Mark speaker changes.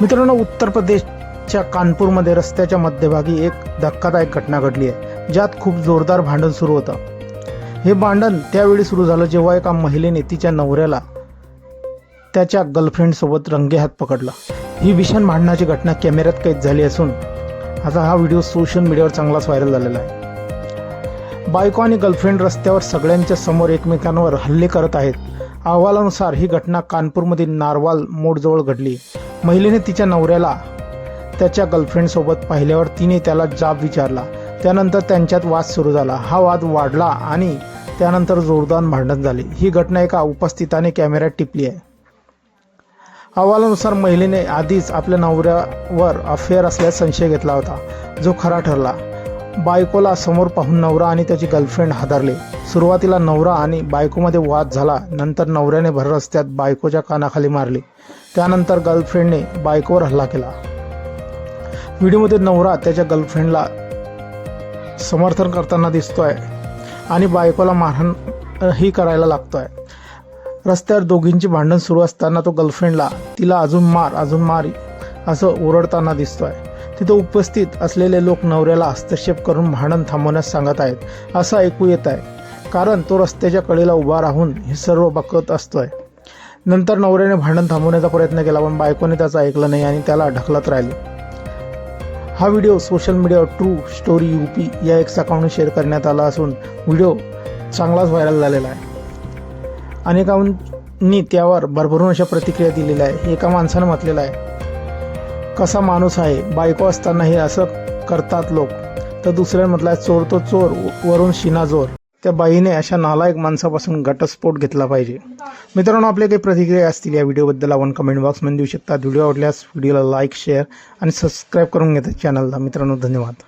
Speaker 1: मित्रांनो उत्तर प्रदेशच्या कानपूरमध्ये रस्त्याच्या मध्यभागी एक धक्कादायक घटना घडली आहे ज्यात खूप जोरदार भांडण सुरू होतं. हे भांडण त्यावेळी सुरू झालं जेव्हा एका महिलेने तिच्या नवऱ्याला त्याच्या गर्लफ्रेंडसोबत रंगेहात पकडला. ही भीषण भांडणाची घटना कॅमेऱ्यात कैद झाली असून आता हा व्हिडिओ सोशल मीडियावर चांगलाच व्हायरल झालेला आहे. बायको आणि गर्लफ्रेंड रस्त्यावर सगळ्यांच्या समोर एकमेकांवर हल्ले करत आहेत. अहवालानुसार ही घटना कानपूरमधील नारवाल मोडजवळ घडली. महिलेने तिच्या नवऱ्याला त्याच्या गर्लफ्रेंडसोबत पाहिल्यावर तिने त्याला जाब विचारला. त्यानंतर त्यांच्यात वाद सुरू झाला. हा वाद वाढला आणि त्यानंतर जोरदार भांडण झाले. ही घटना एका उपस्थिताने कॅमेऱ्यात टिपली आहे. अहवालानुसार महिलेने आधीच आपल्या नवऱ्यावर अफेअर असल्यास संशय घेतला होता जो खरा ठरला. बायकोला समोर पाहून नवरा आणि त्याची गर्लफ्रेंड हादरले. सुरुवातीला नवरा आणि बायकोमध्ये वाद झाला नंतर नवऱ्याने भर रस्त्यात बायकोच्या कानाखाली मारले. त्यानंतर गर्लफ्रेंडने बायकोवर हल्ला केला. व्हिडिओमध्ये नवरा त्याच्या गर्लफ्रेंडला समर्थन करताना दिसतोय आणि बायकोला मारहाण ही करायला लागतोय. रस्त्यावर दोघींची भांडण सुरू असताना तो गर्लफ्रेंडला तिला अजून मार अजून मार असं ओरडताना दिसतोय. तिथं उपस्थित असलेले लोक नवऱ्याला हस्तक्षेप करून भांडण थांबवण्यास सांगत आहेत असं ऐकू येत आहे. कारण तो रस्त्याच्या कडेला उभा राहून हे सर्व बघत असतोय. नंतर नवऱ्याने भांडण थांबवण्याचा प्रयत्न केला पण बायकोने त्याचं ऐकलं नाही आणि त्याला ढकलत राहिली. हा व्हिडिओ सोशल मीडियावर ट्रू स्टोरी यूपी या एक्स अकाउंटने शेअर करण्यात आला असून व्हिडिओ चांगलाच व्हायरल झालेला आहे. अनेकांनी त्यावर भरभरून अशा प्रतिक्रिया दिलेल्या आहे एका माणसानं म्हटलेलं आहे कसा माणूस आहे बायको असतानाही असं करतात लोक. तर दुसऱ्याने म्हटलं आहे चोर तो चोर वरून शिना जोर. त्या बाईने अशा नालायक माणसापासून घटस्फोट घेतला पाहिजे. मित्रांनो आपल्या काही प्रतिक्रिया असतील या व्हिडिओबद्दल आपण कमेंट बॉक्समध्ये देऊ शकता. व्हिडिओ आवडल्यास व्हिडिओला लाईक शेअर आणि सबस्क्राईब करून घेतात चॅनलला मित्रांनो धन्यवाद.